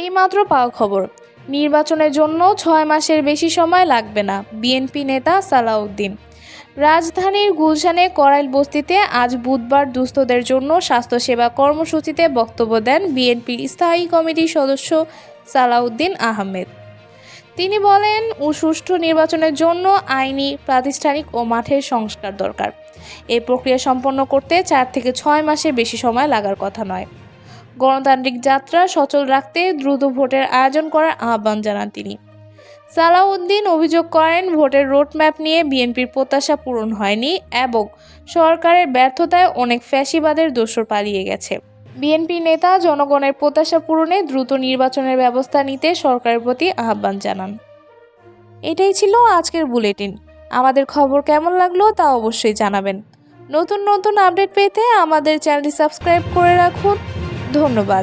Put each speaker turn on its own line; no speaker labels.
এইমাত্র পাওয়া খবর নির্বাচনের জন্য ছয় মাসের বেশি সময় লাগবে না বিএনপি নেতা সালাউদ্দিন রাজধানীর গুলশানে করাইল বস্তিতে আজ বুধবার দুস্থদের জন্য স্বাস্থ্যসেবা কর্মসূচিতে বক্তব্য দেন বিএনপির স্থায়ী কমিটির সদস্য সালাউদ্দিন আহমেদ তিনি বলেন সুষ্ঠু নির্বাচনের জন্য আইনি প্রাতিষ্ঠানিক ও মাঠের সংস্কার দরকার এই প্রক্রিয়া সম্পন্ন করতে চার থেকে ছয় মাসে বেশি সময় লাগার কথা নয় গণতান্ত্রিক যাত্রা সচল রাখতে দ্রুত ভোটের আয়োজন করার আহ্বান জানান তিনি সালাউদ্দিন অভিযোগ করেন ভোটের রোডম্যাপ নিয়ে বিএনপির প্রত্যাশা পূরণ হয়নি এবং সরকারের ব্যর্থতায় অনেক ফ্যাসিবাদের দোষর পালিয়ে গেছে বিএনপি নেতা জনগণের প্রত্যাশা পূরণে দ্রুত নির্বাচনের ব্যবস্থা নিতে সরকারের প্রতি আহ্বান জানান এটাই ছিল আজকের বুলেটিন আমাদের খবর কেমন লাগলো তা অবশ্যই জানাবেন নতুন নতুন আপডেট পেতে আমাদের চ্যানেলটি সাবস্ক্রাইব করে রাখুন ধন্যবাদ